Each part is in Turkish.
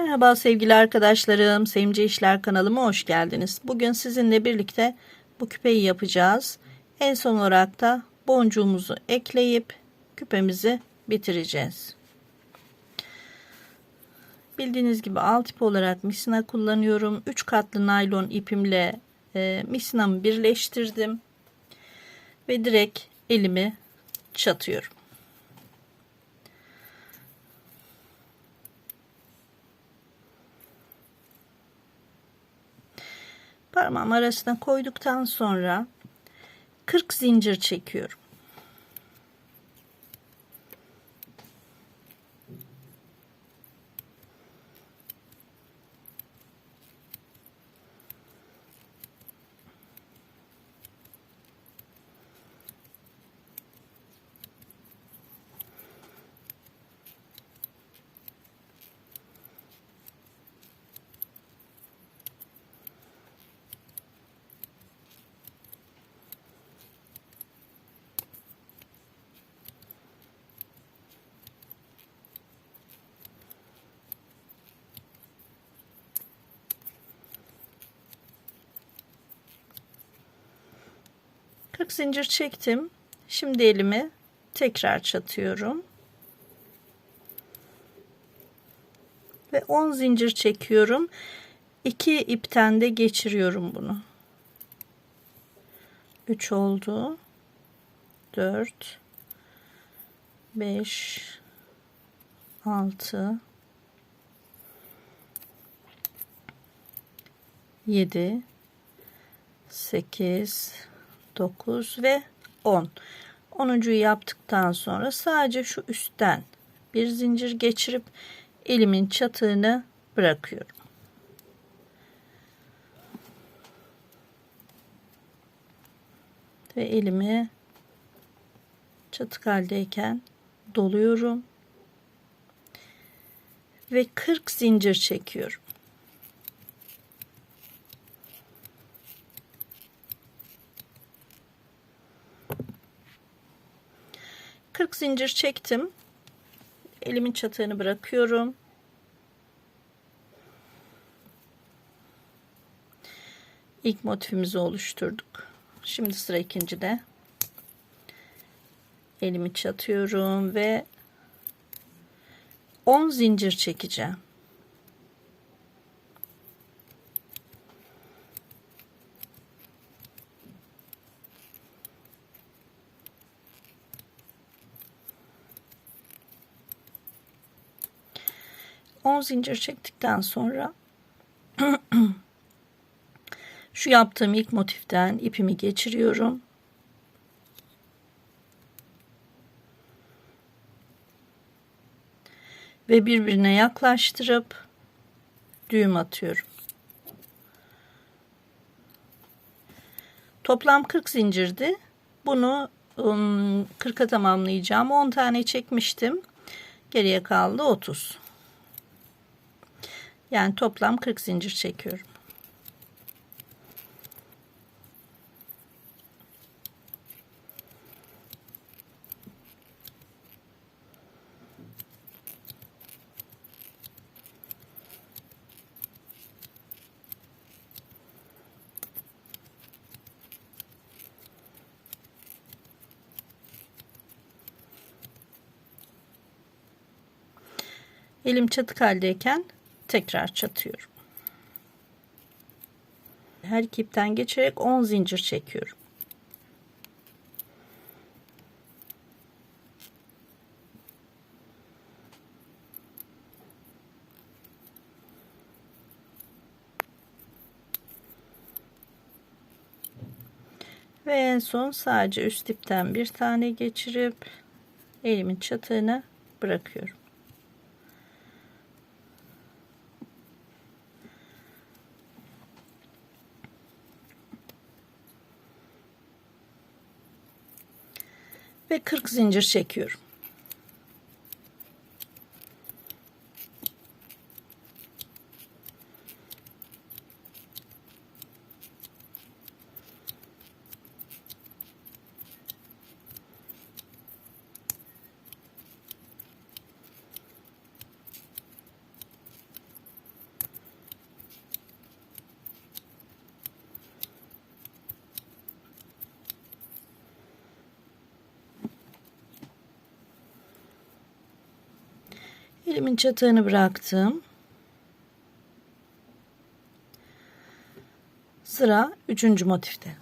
Merhaba sevgili arkadaşlarım. Sevimce İşler kanalıma hoş geldiniz. Bugün sizinle birlikte bu küpeyi yapacağız. En son olarak da boncuğumuzu ekleyip küpemizi bitireceğiz. Bildiğiniz gibi alt ip olarak misina kullanıyorum. 3 katlı naylon ipimle e, misinamı birleştirdim. Ve direkt elimi çatıyorum. Parmağım arasına koyduktan sonra 40 zincir çekiyorum. 40 zincir çektim. Şimdi elimi tekrar çatıyorum. Ve 10 zincir çekiyorum. 2 ipten de geçiriyorum bunu. 3 oldu. 4 5 6 7 8 9 ve 10. 10'uncuyu yaptıktan sonra sadece şu üstten bir zincir geçirip elimin çatığını bırakıyorum. Ve elimi çatık haldeyken doluyorum. Ve 40 zincir çekiyorum. 40 zincir çektim. Elimin çatığını bırakıyorum. İlk motifimizi oluşturduk. Şimdi sıra ikincide. Elimi çatıyorum ve 10 zincir çekeceğim. 10 zincir çektikten sonra şu yaptığım ilk motiften ipimi geçiriyorum. Ve birbirine yaklaştırıp düğüm atıyorum. Toplam 40 zincirdi. Bunu 40'a tamamlayacağım. 10 tane çekmiştim. Geriye kaldı 30. Yani toplam 40 zincir çekiyorum. Elim çatık haldeyken tekrar çatıyorum. Her iki ipten geçerek 10 zincir çekiyorum. Ve en son sadece üst ipten bir tane geçirip elimin çatığını bırakıyorum. Ve 40 zincir çekiyorum. Elimin çatığını bıraktım. Sıra üçüncü motifte.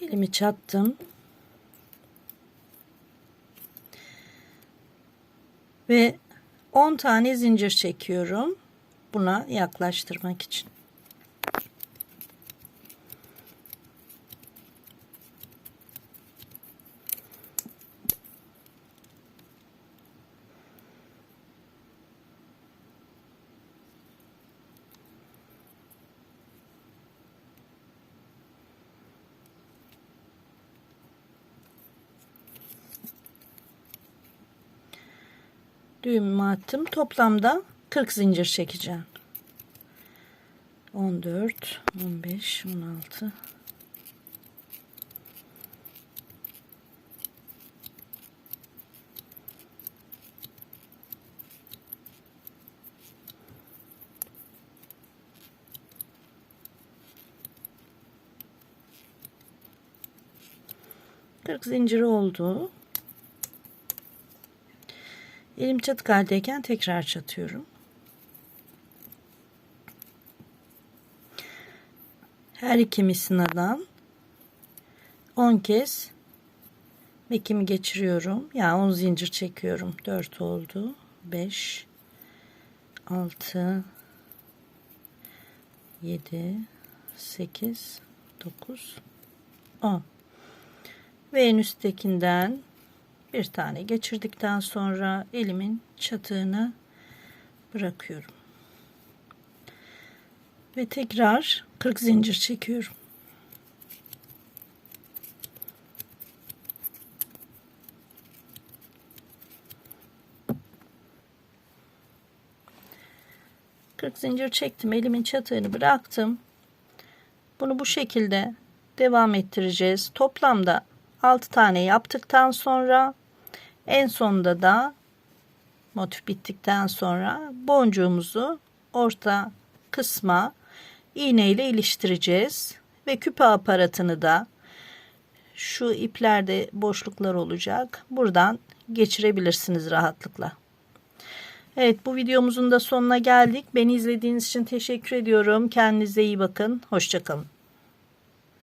Elimi çattım. Ve 10 tane zincir çekiyorum. Buna yaklaştırmak için. Düğümümü attım. Toplamda 40 zincir çekeceğim. 14, 15, 16. Kırk zincir oldu. Elim çatık haldeyken tekrar çatıyorum. Her iki misinadan 10 kez mekimi geçiriyorum. Yani 10 zincir çekiyorum. 4 oldu. 5 6 7 8 9 10 ve en üsttekinden bir tane geçirdikten sonra elimin çatığını bırakıyorum. Ve tekrar 40 zincir çekiyorum. Kırk zincir çektim. Elimin çatığını bıraktım. Bunu bu şekilde devam ettireceğiz. Toplamda 6 tane yaptıktan sonra en sonunda da motif bittikten sonra boncuğumuzu orta kısma iğne ile iliştireceğiz ve küpe aparatını da şu iplerde boşluklar olacak. Buradan geçirebilirsiniz rahatlıkla. Evet bu videomuzun da sonuna geldik. Beni izlediğiniz için teşekkür ediyorum. Kendinize iyi bakın. Hoşçakalın.